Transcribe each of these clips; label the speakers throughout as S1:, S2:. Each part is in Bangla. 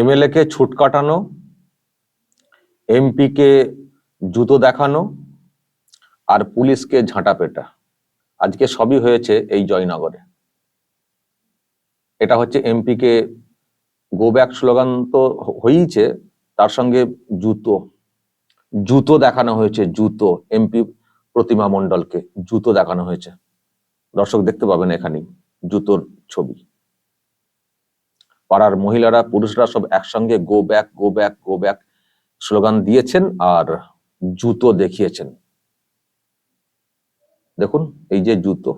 S1: এমএলএ কে ছুট কাটানো এমপি কে জুতো দেখানো আর পুলিশকে ঝাঁটা পেটা। আজকে সবই হয়েছে এই জয়নগরে। এটা হচ্ছে এমপি কে গো ব্যাক স্লোগান তো হয়েইছে, তার সঙ্গে জুতো। জুতো দেখানো হয়েছে, জুতো। এমপি প্রতিমা মণ্ডলকে জুতো দেখানো হয়েছে। দর্শক দেখতে পাবেন এখানে জুতোর ছবি। পাড়ার মহিলারা, পুরুষরা সব একসঙ্গে go back go back go back slogan দিয়েছেন আর জুতো দেখিয়েছেন। দেখুন, এই যে জুতো।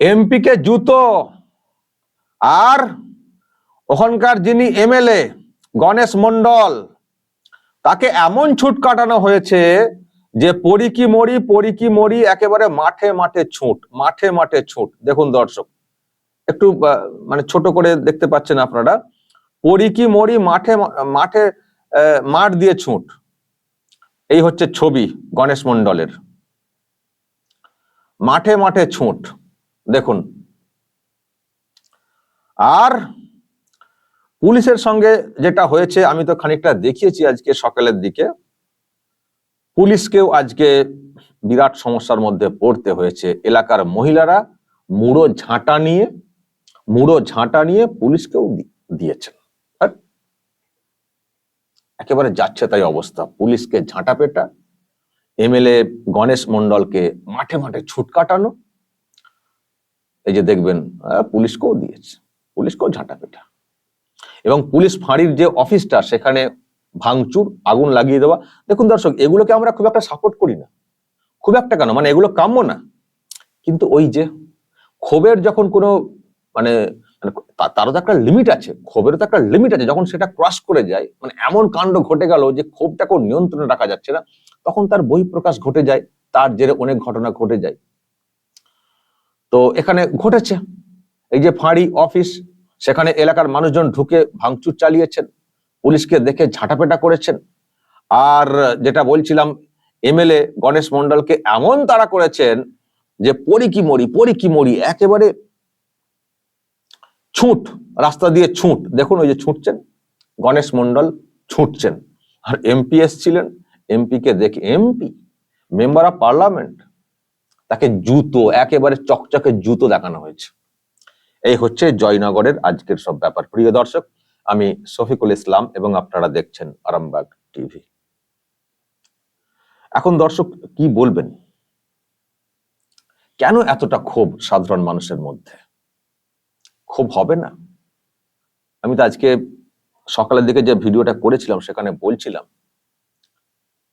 S1: এমপি কে জুতো আর ওখানকার যিনি এমএলএ গণেশ মন্ডল তাকে এমন ছুট কাটানো হয়েছে যে পরিকি মরি পরিকি মরি একেবারে মাঠে মাঠে ছুট, মাঠে মাঠে ছুট। দেখুন দর্শক একটু মানে ছোট করে দেখতে পাচ্ছেন আপনারা। পরি কি মরি মাঠে মাঠে মাঠ দিয়ে ছুট। এই হচ্ছে ছবি গণেশ মন্ডলের মাঠে মাঠে ছুট। দেখুন। আর পুলিশের সঙ্গে যেটা হয়েছে, আমি তো খানিকটা দেখিয়েছি আজকে সকালের দিকে। পুলিশকেও আজকে বিরাট সমস্যার মধ্যে পড়তে হয়েছে। এলাকার মহিলারা মুড়ো ঝাঁটা নিয়ে মুড়ো ঝাঁটা নিয়ে পুলিশকেও দিয়েছেন। আর একেবারে যাচ্ছে তাই অবস্থা। পুলিশকে ঝাঁটা পেটা, এমএলএ গণেশ মন্ডলকে মাঠে মাঠে ছুট কাটানো, এই যে দেখবেন পুলিশকেও দিয়েছে। পুলিশকেও ঝাঁটা পেটা। এবং পুলিশ ফাঁড়ির যে অফিসটা, সেখানে ভাঙচুর, আগুন লাগিয়ে দেওয়া, দেখুন দর্শক, এগুলোকে আমরা খুব একটা সাপোর্ট করি না। খুব একটা কেন? মানে এগুলো কাম্য না। কিন্তু ওই যে ক্ষোভের যখন কোনো মানে মানে তারও তো একটা লিমিট আছে, ক্ষোভেরও তো একটা লিমিট আছে। যখন সেটা ক্রস করে যায় মানে এমন কাণ্ড ঘটে গেল যে ক্ষোভটাকেও নিয়ন্ত্রণে রাখা যাচ্ছে না, তখন তার বহিঃপ্রকাশ ঘটে যায়, তার জেরে অনেক ঘটনা ঘটে যায়। তো এখানে ঘটেছে, এই যে ফাঁড়ি অফিস, সেখানে এলাকার মানুষজন ঢুকে ভাঙচুর চালিয়েছেন, পুলিশকে দেখে ঝাঁটাপেটা করেছেন, আর যেটা বলছিলাম, এমএলএ গণেশ মন্ডলকে এমন তারা করেছেন যে পরি কি মরি পরি কি মরি একেবারে ছুট, রাস্তা দিয়ে ছুট। দেখুন ওই যে ছুটছেন, গণেশ মন্ডল ছুটছেন। আর এমপি এসছিলেন এমপি কে দেখে এমপি মেম্বার অফ পার্লামেন্ট তাকে জুতো, একেবারে চকচকে জুতো দেখানো হয়েছে। এই হচ্ছে জয়নগরের আজকের সব ব্যাপার। প্রিয় দর্শক, আমি শফিকুল ইসলাম এবং আপনারা দেখছেন আরামবাগ টিভি। এখন দর্শক, কি বলবেন? কেন এতটা ক্ষোভ সাধারণ মানুষের মধ্যে? ক্ষোভ হবে না। আমি তো আজকে সকালের দিকে যে ভিডিওটা করেছিলাম, সেখানে বলছিলাম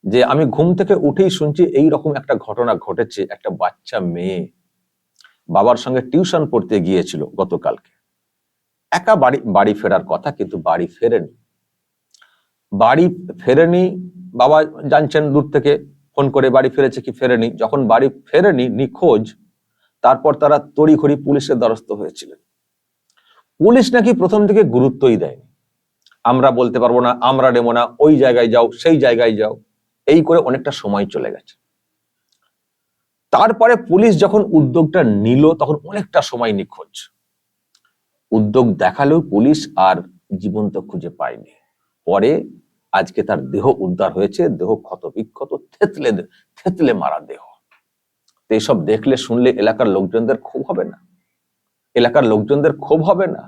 S1: যে আমি ঘুম থেকে উঠেই শুনছি এই রকম একটা ঘটনা ঘটেছে। একটা বাচ্চা মেয়ে বাবার সঙ্গে টিউশন পড়তে গিয়েছিল গতকালকে। একা বাড়ি বাড়ি ফেরার কথা, কিন্তু বাড়ি ফেরেনি। বাড়ি ফেরেনি, বাবা জানছেন দূর থেকে, ফোন করে বাড়ি ফিরেছে কি ফেরেনি। যখন বাড়ি ফেরেনি নিখোঁজ, তারপর তারা তড়িঘড়ি পুলিশের দ্বারস্থ হয়েছিলেন। পুলিশ নাকি প্রথম থেকে গুরুত্বই দেয়নি। আমরা বলতে পারব না, আমরা নেব না, ওই জায়গায় যাও, সেই জায়গায় যাও। এই করে অনেকটা সময় চলে গেছে। তারপরে পুলিশ যখন উদ্যোগটা নিল, তখন অনেকটা সময় নিখোঁজ। উদ্যোগ দেখালেও পুলিশ আর জীবন্ত খুঁজে পায়নি। পরে আজকে তার দেহ উদ্ধার হয়েছে, দেহ ক্ষত বিক্ষত থেতলে থেতলে মারা দেহ। তো এইসব দেখলে, শুনলে এলাকার লোকজনদের ক্ষোভ হবে না। এলাকার লোকজনদের ক্ষোভ হবে না।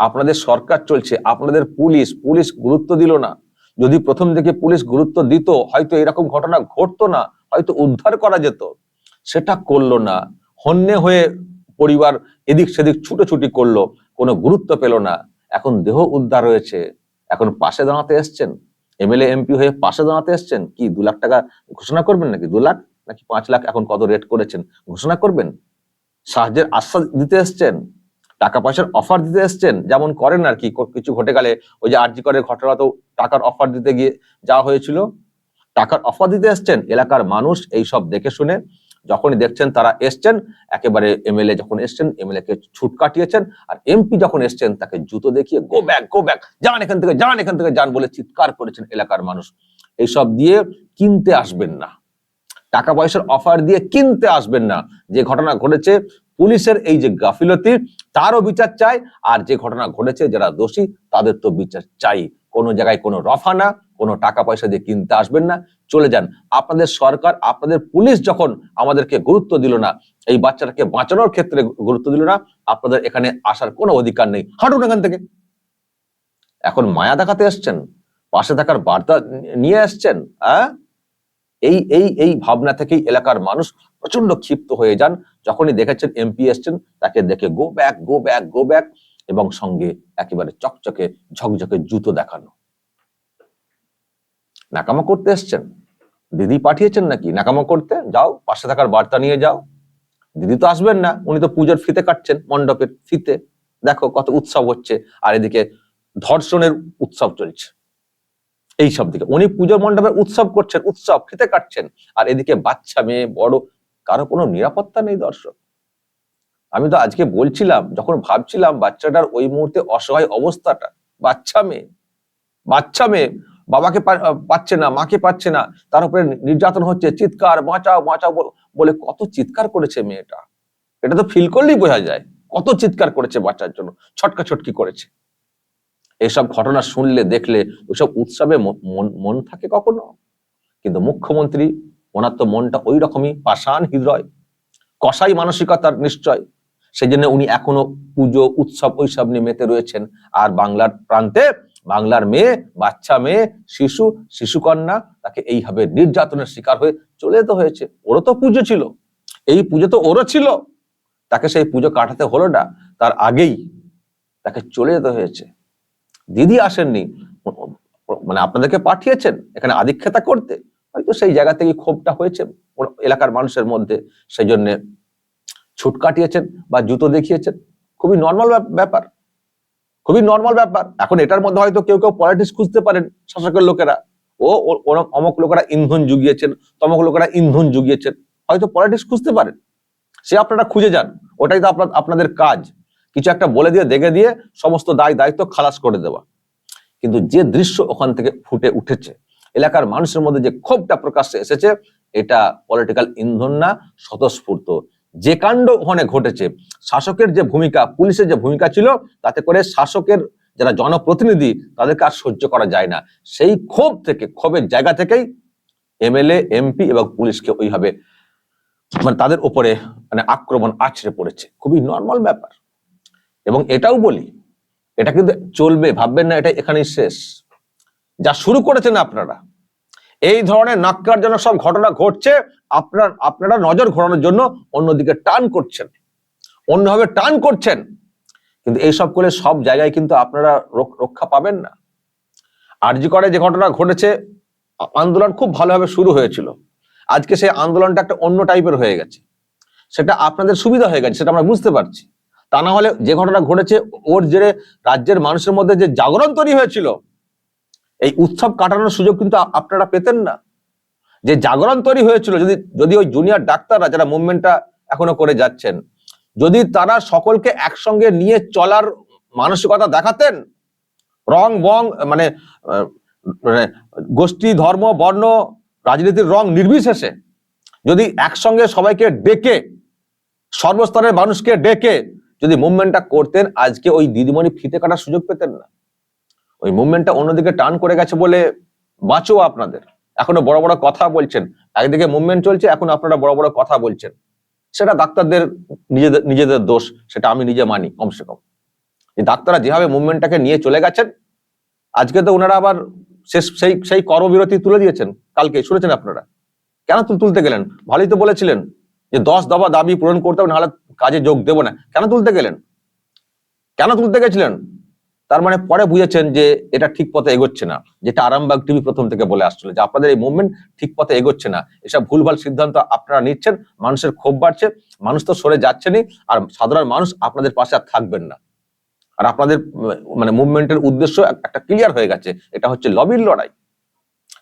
S1: আপনাদের সরকার চলছে, আপনাদের পুলিশ পুলিশ গুরুত্ব দিল না। যদি প্রথম থেকে পুলিশ গুরুত্ব দিত, হয়তো এরকম ঘটনা ঘটতো না, হয়তো উদ্ধার করা যেত। সেটা করল না। হন্যে হয়ে পরিবার এদিক সেদিক ছুটোছুটি করল, কোনো গুরুত্ব পেল না। এখন দেহ উদ্ধার হয়েছে। এখন পাশে দাঁড়াতে এসছেন। এমএলএ, এমপি হয়ে পাশে দাঁড়াতে এসছেন? কি দু লাখ টাকা ঘোষণা করবেন নাকি? দু লাখ? নাকি পাঁচ লাখ? এখন কত রেট করেছেন? ঘোষণা করবেন? সাহায্যের আশ্বাস দিতে এসছেন, টাকা পয়সার অফার দিতে এসছেন, যেমন করেন আর কি কিছু ঘটে গেলে ওই যে আরজি করের ঘটনা তো টাকার অফার দিতে গিয়ে যাওয়া হয়েছিল। টাকার অফার দিতে এসছেন, এলাকার মানুষ এই সব দেখে শুনে যখনই দেখছেন তারা এসছেন, একেবারে এমএলএ যখন এসছেন এমএলএ কে ছুট কাটিয়েছেন আর এমপি যখন এসছেন তাকে জুতো দেখিয়ে গো ব্যাক গো ব্যাক যান এখান থেকে, যান এখান থেকে, যান বলে চিৎকার করেছেন এলাকার মানুষ। এইসব দিয়ে কিনতে আসবেন না। টাকা পয়সার অফার দিয়ে কিনতে আসবেন না। যে ঘটনা ঘটেছে, পুলিশের এই যে গাফিলতি, তারও বিচার চাই। আর যে ঘটনা ঘটেছে, যারা দোষী, তাদের তো বিচার চাই। কোনো জায়গায় কোনো রফা না, কোনো টাকা পয়সা দিয়ে কিনতে আসবেন না। চলে যান। আপনাদের সরকার, আপনাদের পুলিশ যখন আমাদেরকে গুরুত্ব দিল না, এই বাচ্চাটাকে বাঁচানোর ক্ষেত্রে গুরুত্ব দিল না, আপনাদের এখানে আসার কোনো অধিকার নেই। হাঁটুন এখান থেকে। এখন মায়া দেখাতে এসছেন? পাশে থাকার বার্তা নিয়ে আসছেন হ্যাঁ এই এই এই ভাবনা থেকেই এলাকার মানুষ প্রচণ্ড ক্ষিপ্ত হয়ে যান। যখনই দেখেছেন এমপি এসছেন, তাকে দেখে go back go back go back এবং সঙ্গে একেবারে চকচকে, ঝকঝকে জুতো দেখানো। নাকামা করতে এসছেন? দিদি পাঠিয়েছেন নাকি? নাকামো করতে? যাও, পাশে থাকার বার্তা নিয়ে যাও। দিদি তো আসবেন না, উনি তো পুজোর ফিতে কাটছেন, মণ্ডপের ফিতে। দেখো কত উৎসব হচ্ছে, আর এদিকে ধর্ষণের উৎসব চলছে। এই সব দিকে। উনি পুজোর মণ্ডপের উৎসব করছেন, উৎসব খেতে কাটছেন। আর এদিকে বাচ্চা, মেয়ে, বড়, কারও কোনো নিরাপত্তা নেই দর্শক। আমি তো আজকে বলছিলাম, যখন ভাবছিলাম বাচ্চাটার ওই মুহূর্তে অসহায় অবস্থাটা, বাচ্চা, মেয়ে বাচ্চা, মেয়ে, বাবাকে পাচ্ছে না, মাকে পাচ্ছে না, তার উপরে নির্যাতন হচ্ছে, চিৎকার, বাঁচাও বাঁচাও বলে কত চিৎকার করেছে মেয়েটা। এটা তো ফিল করলেই বোঝা যায়, কত চিৎকার করেছে বাচ্চার জন্য ছটকা ছটকি করেছে। এইসব ঘটনা শুনলে, দেখলে ওইসব উৎসবে মন- থাকে কখনো? কিন্তু মুখ্যমন্ত্রী, ওনার তো মনটা ওই রকমই পাষাণ হৃদয়, কসাই মানসিকতার নিশ্চয়। সেই জন্য উনি এখনও পুজো, উৎসব ওইসব নিয়ে মেতে রয়েছেন। আর বাংলার প্রান্তে বাংলার মেয়ে, বাচ্চা মেয়ে, শিশু, শিশুকন্যা, তাকে এইভাবে নির্যাতনের শিকার হয়ে চলে যেতে হয়েছে। ওরও তো পুজো ছিল। এই পুজো তো ওরও ছিল। তাকে সেই পুজো কাটাতে হলো না। তার আগেই তাকে চলে যেতে হয়েছে। দিদি আসেননি মানে আপনাদেরকে পাঠিয়েছেন, এখানে আধিক্ষেতা করতে। হয়তো সেই জায়গা থেকে ক্ষোভটা হয়েছে এলাকার মানুষের মধ্যে সেই জন্য ছুট কাটিয়েছেন বা জুতো দেখিয়েছেন। খুবই নর্মাল ব্যাপার। খুবই নর্মাল ব্যাপার। এখন এটার মধ্যে হয়তো কেউ কেউ পলিটিক্স খুঁজতে পারেন শাসকের লোকেরা। ও অমক লোকেরা ইন্ধন জুগিয়েছেন, তমক লোকেরা ইন্ধন জুগিয়েছেন। হয়তো পলিটিক্স খুঁজতে পারেন। সে আপনারা খুঁজে যান। ওটাই তো আপনাদের কাজ। কিছু একটা বলে দিয়ে, দেখে দিয়ে সমস্ত দায় দায়িত্ব খালাস করে দেওয়া। কিন্তু যে দৃশ্য ওখান থেকে ফুটে উঠেছে, এলাকার মানুষের মধ্যে যে ক্ষোভটা প্রকাশ্যে এসেছে, এটা পলিটিক্যাল ইন্ধন না, স্বতঃস্ফূর্ত। যে কাণ্ড ওখানে ঘটেছে, শাসকের যে ভূমিকা, পুলিশের যে ভূমিকা ছিল, তাতে করে শাসকের যারা জনপ্রতিনিধি, তাদেরকে আর সহ্য করা যায় না। সেই ক্ষোভ থেকে, ক্ষোভের জায়গা থেকেই এমএলএ, এমপি এবং পুলিশকে ওইভাবে মানে তাদের উপরে মানে আক্রমণ আছড়ে পড়েছে। খুবই নর্মাল ব্যাপার। এবং এটাও বলি, এটা কিন্তু চলবে, ভাববেন না, এটা এখানেই শেষ। যা শুরু করেছেন আপনারা, এই ধরনের নাক্কারজনক সব ঘটনা ঘটছে, আপনার, আপনারা নজর ঘোরানোর জন্য অন্যদিকে টান করছেন। অন্যভাবে টান করছেন, কিন্তু এইসব করে সব জায়গায় কিন্তু আপনারা রক- রক্ষা পাবেন না। আরজি করে যে ঘটনা ঘটেছে আন্দোলন খুব ভালোভাবে শুরু হয়েছিল। আজকে সেই আন্দোলনটা একটা অন্য টাইপের হয়ে গেছে। সেটা আপনাদের সুবিধা হয়ে গেছে, সেটা আমরা বুঝতে পারছি। তা না হলে যে ঘটনা ঘটেছে, ওর জেরে রাজ্যের মানুষের মধ্যে যে জাগরণ তৈরি হয়েছিল, এই উৎসব কাটানোর সুযোগ কিন্তু আপনারা পেতেন না। যে জাগরণ তৈরি হয়েছিল, যদি যদি ওই জুনিয়র ডাক্তাররা যারা মুভমেন্টটা এখনও করে যাচ্ছেন, যদি তারা সকলকে একসঙ্গে নিয়ে চলার মানসিকতা দেখাতেন, রং, বং মানে মানে গোষ্ঠী, ধর্ম, বর্ণ, রাজনীতির রং নির্বিশেষে, যদি একসঙ্গে সবাইকে ডেকে, সর্বস্তরের মানুষকে ডেকে যদি মুভমেন্টটা করতেন, আজকে ওই দিদিমণি ফিতে কাটার সুযোগ পেতেন না। ওই মুভমেন্টটা অন্যদিকে টান করে গেছে বলে বাঁচো আপনাদের। এখনও বড় বড় কথা বলছেন। একদিকে মুভমেন্ট চলছে, এখন আপনারা বড় বড় কথা বলছেন। সেটা ডাক্তারদের নিজেদের নিজেদের দোষ, সেটা আমি নিজে মানি কমসে কম। ডাক্তাররা যেভাবে মুভমেন্টটাকে নিয়ে চলে গেছেন, আজকে তো ওনারা আবার শেষ, সেই সেই কর্মবিরতি তুলে দিয়েছেন। কালকে শুনেছেন আপনারা? কেন তুল- তুলতে গেলেন? ভালোই তো বলেছিলেন যে দশ দফা দাবি পূরণ করতে হবে, নাহলে কাজে যোগ দেবো না। কেন তুলতে গেলেন? কেন তুলতে গেছিলেন? তার মানে পরে বুঝেছেন যে এটা ঠিক পথে এগোচ্ছে না। যেটা আরামবাগ টিভি প্রথম থেকে বলে আসছিল যে আপনাদের এই মুভমেন্ট ঠিক পথে এগোচ্ছে না। এসব ভুলভাল সিদ্ধান্ত আপনারা নিচ্ছেন, মানুষের ক্ষোভ বাড়ছে, মানুষ তো সরে যাচ্ছেনই, আর সাধারণ মানুষ আপনাদের পাশে আর থাকবেন না। আর আপনাদের মানে মুভমেন্টের উদ্দেশ্য একটা ক্লিয়ার হয়ে গেছে, এটা হচ্ছে লবির লড়াই।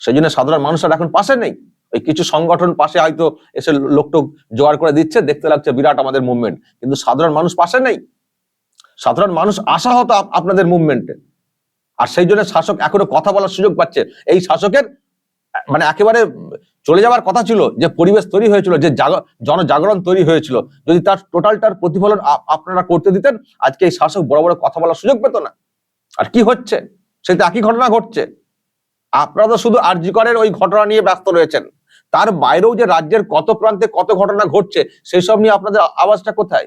S1: সেই জন্য সাধারণ মানুষ আর এখন পাশে নেই। ওই কিছু সংগঠন পাশে হয়তো এসে লোকটোক জোগাড় করে দিচ্ছে, দেখতে লাগছে বিরাট আমাদের মুভমেন্ট কিন্তু সাধারণ মানুষ পাশে নেই। সাধারণ মানুষ আশাহত হতো আপনাদের মুভমেন্টে আর সেই জন্য শাসক এখনও কথা বলার সুযোগ পাচ্ছে। এই শাসকের মানে একেবারে চলে যাওয়ার কথা ছিল যে পরিবেশ তৈরি হয়েছিল, যে জাগ- জনজাগরণ তৈরি হয়েছিল। যদি তার টোটালটার প্রতিফলন আপনারা করতে দিতেন, আজকে এই শাসক বড় বড় কথা বলার সুযোগ পেত না। আর কি হচ্ছে? তো একই ঘটনা ঘটছে। আপনারা তো শুধু আরজিকরের ওই ঘটনা নিয়ে ব্যস্ত রয়েছেন। তার বাইরেও যে রাজ্যের কত প্রান্তে কত ঘটনা ঘটছে সেই সব নিয়ে আপনাদের আওয়াজটা কোথায়?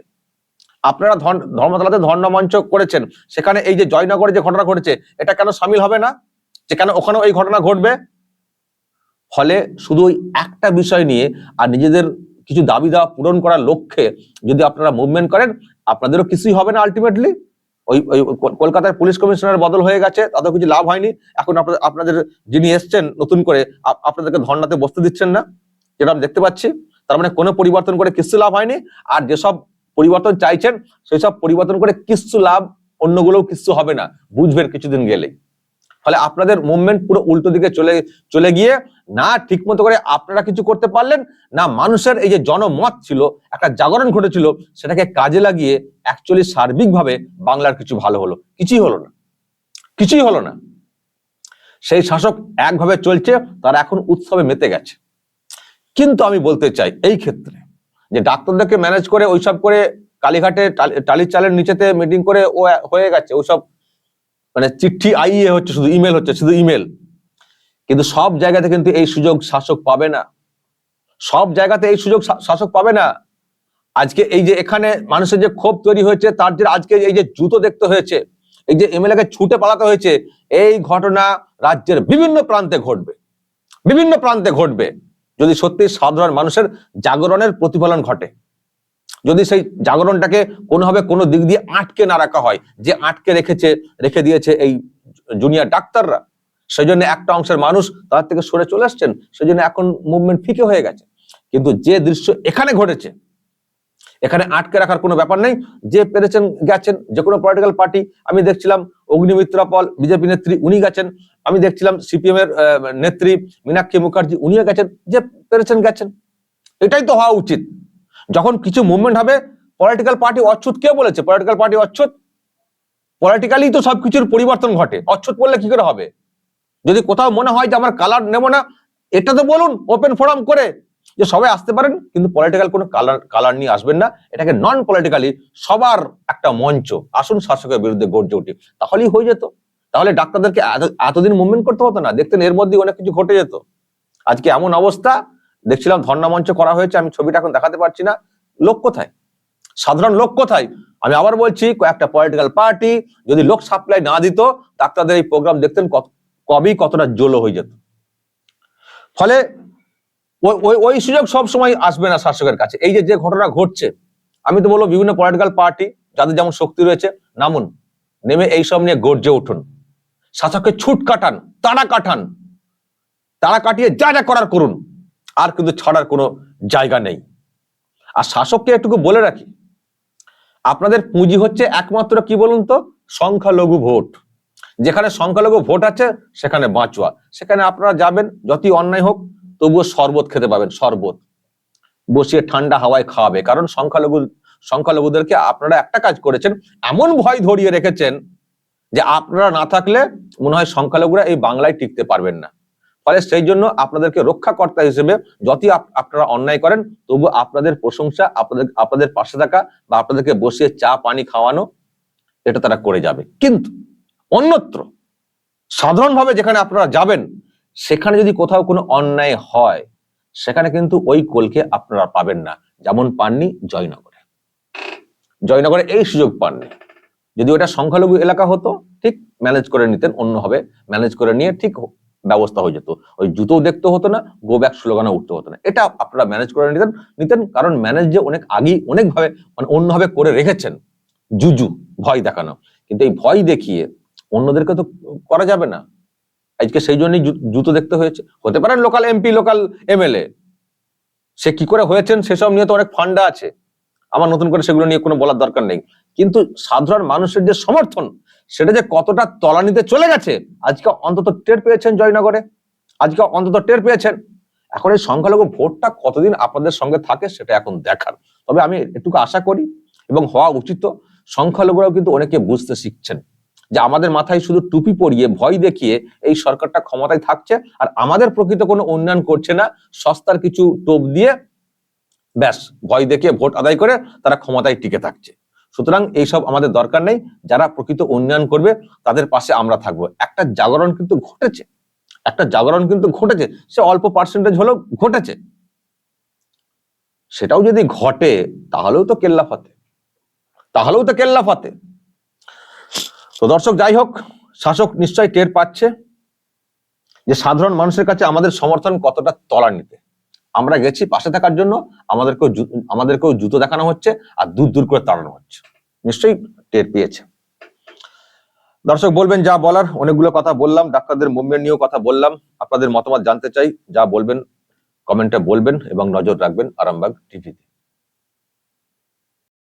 S1: আপনারা ধর্ম- ধর্মতলাতে ধর্ম মঞ্চ করেছেন, সেখানে এই যে জয়নগরে যে ঘটনা ঘটেছে, এটা কেন সামিল হবে না? যে কেন ওখানেও এই ঘটনা ঘটবে? ফলে শুধু ওই একটা বিষয় নিয়ে আর নিজেদের কিছু দাবি দাওয়া পূরণ করার লক্ষ্যে যদি আপনারা মুভমেন্ট করেন, আপনাদেরও কিছুই হবে না আলটিমেটলি ওই ওই কল- কলকাতার পুলিশ কমিশনার বদল হয়ে গেছে তাদের কিছু লাভ হয়নি। এখন আপনাদের আপনাদের যিনি এসছেন নতুন করে আপ- আপনাদেরকে ধর্নাতে বসতে দিচ্ছেন না, যেটা আমি দেখতে পাচ্ছি। তার মানে কোনো পরিবর্তন করে কিছু লাভ হয়নি, আর যেসব পরিবর্তন চাইছেন সেই সব পরিবর্তন করে কিছু লাভ অন্যগুলোও কিছু হবে না, বুঝবেন কিছুদিন গেলেই ফলে আপনাদের মুভমেন্ট পুরো উল্টো দিকে চলে চলে গিয়ে না ঠিক মতো করে আপনারা কিছু করতে পারলেন, না মানুষের এই যে জনমত ছিল, একটা জাগরণ ঘটেছিল, সেটাকে কাজে লাগিয়ে অ্যাকচুয়ালি সার্বিকভাবে বাংলার কিছু ভালো হলো। কিছুই হলো না। কিছুই হলো না। সেই শাসক একভাবে চলছে, তারা এখন উৎসবে মেতে গেছে। কিন্তু আমি বলতে চাই, এই ক্ষেত্রে যে ডাক্তারদেরকে ম্যানেজ করে ওইসব করে কালীঘাটে টালির চালের নিচেতে মিটিং করে ও হয়ে গেছে, ওইসব মানে চিঠি আইয়ে হচ্ছে শুধু ইমেল হচ্ছে, শুধু ইমেল কিন্তু সব জায়গাতে কিন্তু এই সুযোগ শাসক পাবে না। সব জায়গাতে এই সুযোগ শাসক পাবে না। আজকে এই যে এখানে মানুষের যে ক্ষোভ তৈরি হয়েছে, তার যে আজকে এই যে জুতো দেখতে হয়েছে, এই যে এমএলএ কে ছুটে পালাতে হয়েছে, এই ঘটনা রাজ্যের বিভিন্ন প্রান্তে ঘটবে। বিভিন্ন প্রান্তে ঘটবে। যদি সত্যি সাধারণ মানুষের জাগরণের প্রতিফলন ঘটে। যদি সেই জাগরণটাকে কোনোভাবে কোনো দিক দিয়ে আটকে না রাখা হয়, যে আটকে রেখেছে, রেখে দিয়েছে এই জুনিয়র ডাক্তাররা সেই জন্য একটা অংশের মানুষ তার থেকে সরে চলে আসছেন সেই জন্য এখন মুভমেন্ট ফিকে হয়ে গেছে। কিন্তু যে দৃশ্য এখানে ঘটেছে, এখানে আটকে রাখার কোনো ব্যাপার নেই। যে পেরেছেন, গেছেন, যে কোনো পলিটিক্যাল পার্টি আমি দেখছিলাম অগ্নিমিত্রা পল, বিজেপি নেত্রী, উনি গেছেন। আমি দেখছিলাম সিপিএম এর নেত্রী মীনাক্ষী মুখার্জি, উনিও গেছেন। যে পেরেছেন, গেছেন। এটাই তো হওয়া উচিত। যখন কিছু মুভমেন্ট হবে পলিটিক্যাল পার্টি অচ্ছুত কে বলেছে? পলিটিক্যাল পার্টি অচ্ছুত পলিটিক্যালি তো সবকিছুর পরিবর্তন ঘটে। অচ্ছুত বললে কি করে হবে? যদি কোথাও মনে হয় যে আমার কালার নেব না, এটা তো বলুন ওপেন ফোরাম করে যে সবাই আসতে পারেন, কিন্তু পলিটিক্যাল কোনো কালার কালার নিয়ে আসবেন না। এটাকে নন পলিটিক্যালি সবার একটা মঞ্চ, আসুন শাসকের বিরুদ্ধে গর্জে উঠি। তাহলেই হয়ে যেত। তাহলে ডাক্তারদেরকে এতদিন মুভমেন্ট করতে হতো না। দেখতেন এর মধ্যে অনেক কিছু ঘটে যেত। আজকে এমন অবস্থা দেখছিলাম ধর্ণা মঞ্চ করা হয়েছে, আমি ছবিটা এখন দেখাতে পারছি না। লোক কোথায়? সাধারণ লোক কোথায়? আমি আবার বলছি, কয়েকটা পলিটিক্যাল পার্টি যদি লোক সাপ্লাই না দিত, ডাক্তারদের এই প্রোগ্রাম দেখতেন কবেই কতটা জোলো হয়ে যেত। ফলে ওই, ওই- সুযোগ সব সময় আসবে না শাসকের কাছে। এই যে যে ঘটনা ঘটছে, আমি তো বলব বিভিন্ন পলিটিক্যাল পার্টি যাদের যেমন শক্তি রয়েছে, নামুন, নেমে এইসব নিয়ে গর্জে উঠুন। শাসককে ছুট কাটান, তাড়া কাটান, তাড়া কাটিয়ে যা যা করার করুন। আর কিন্তু ছাড়ার কোনো জায়গা নেই। আর শাসককে একটুকু বলে রাখি, আপনাদের পুঁজি হচ্ছে একমাত্র কি বলুন তো, সংখ্যালঘু ভোট। যেখানে সংখ্যালঘু ভোট আছে, সেখানে বাঁচুয়া। সেখানে আপনারা যাবেন, যতই অন্যায় হোক, তবুও শরবত খেতে পাবেন, শরবত। বসিয়ে ঠান্ডা হাওয়ায় খাওয়াবে। কারণ সংখ্যালঘু, সংখ্যালঘুদেরকে আপনারা একটা কাজ করেছেন, এমন ভয় ধরিয়ে রেখেছেন যে আপনারা না থাকলে মনে হয় সংখ্যালঘুরা এই বাংলায় টিকতে পারবেন না। ফলে সেই জন্য আপনাদেরকে রক্ষাকর্তা হিসেবে যতই আপনারা অন্যায় করেন, তবু আপনাদের প্রশংসা, আপনাদের আপনাদের পাশে থাকা বা আপনাদেরকে বসিয়ে চা, পানি খাওয়ানো, এটা তারা করে যাবে। কিন্তু অন্যত্র, সাধারণভাবে যেখানে আপনারা যাবেন, সেখানে যদি কোথাও কোনো অন্যায় হয়, সেখানে কিন্তু ওই কোলকে আপনারা পাবেন না। যেমন পাননি জয়নগরে। জয়নগরে এই সুযোগ পাননি। যদি ওটা সংখ্যালঘু এলাকা হতো, ঠিক ম্যানেজ করে নিতেন অন্যভাবে ম্যানেজ করে নিয়ে ঠিক ব্যবস্থা হয়ে যেত। ওই জুতোও দেখতে হতো না গো ব্যাক স্লোগানে উঠতে হতো না। এটা আপনারা ম্যানেজ করে নিতেন নিতেন, কারণ ম্যানেজ যে অনেক আগেই, অনেকভাবে মানে অন্যভাবে করে রেখেছেন। জুজু, ভয় দেখানো। কিন্তু এই ভয় দেখিয়ে অন্যদেরকে তো করা যাবে না। আজকে সেই জন্যই জুতো দেখতে হয়েছে। হতে পারে লোকাল এমপি লোকাল এমএলএ সে কি করে হয়েছেন, সেসব নিয়ে তো অনেক ফান্ডা আছে। আমার নতুন করে সেগুলো নিয়ে কোনো বলার দরকার নেই। কিন্তু সাধারণ মানুষের যে সমর্থন সেটা যে কতটা তলানিতে চলে গেছে, আজকে অন্তত টের পেয়েছেন জয়নগরে? আজকে অন্তত টের পেয়েছেন? এখন এই সংখ্যালঘু ভোটটা কতদিন আপনাদের সঙ্গে থাকে সেটা এখন দেখার। তবে আমি এটুকু আশা করি এবং হওয়া উচিত, সংখ্যালঘুরাও কিন্তু অনেকে বুঝতে শিখছেন যে আমাদের মাথায় শুধু টুপি পরিয়ে ভয় দেখিয়ে এই সরকারটা ক্ষমতায় থাকছে আর আমাদের প্রকৃত কোনো উন্নয়ন করছে না, সস্তার কিছু টোপ দিয়ে ব্যাস, ভয় দেখিয়ে ভোট আদায় করে তারা ক্ষমতায় টিকে থাকছে। সুতরাং এইসব আমাদের দরকার নেই। যারা প্রকৃত উন্নয়ন করবে, তাদের পাশে আমরা থাকব। একটা জাগরণ কিন্তু ঘটেছে। একটা জাগরণ কিন্তু ঘটেছে। সে অল্প পার্সেন্টেজ হলেও ঘটেছে। সেটাও যদি ঘটে, তাহলেও তো কেল্লা ফাতে। তাহলেও তো কেল্লা ফাতে। তো দর্শক, যাই হোক, শাসক নিশ্চয় টের পাচ্ছে যে সাধারণ মানুষের কাছে আমাদের সমর্থন কতটা তলা নিতে আমরা গেছি পাশে থাকার জন্য, আমাদেরকেও আমাদেরকেও জুতো দেখানো হচ্ছে আর দূর দূর করে তাড়ানো হচ্ছে। নিশ্চয়ই টের পেয়েছে। দর্শক বলবেন যা বলার, অনেকগুলো কথা বললাম, ডাক্তারদের মুভমেন্ট নিয়েও কথা বললাম। আপনাদের মতামত জানতে চাই, যা বলবেন, কমেন্টে বলবেন এবং নজর রাখবেন আরামবাগ টিভিতে।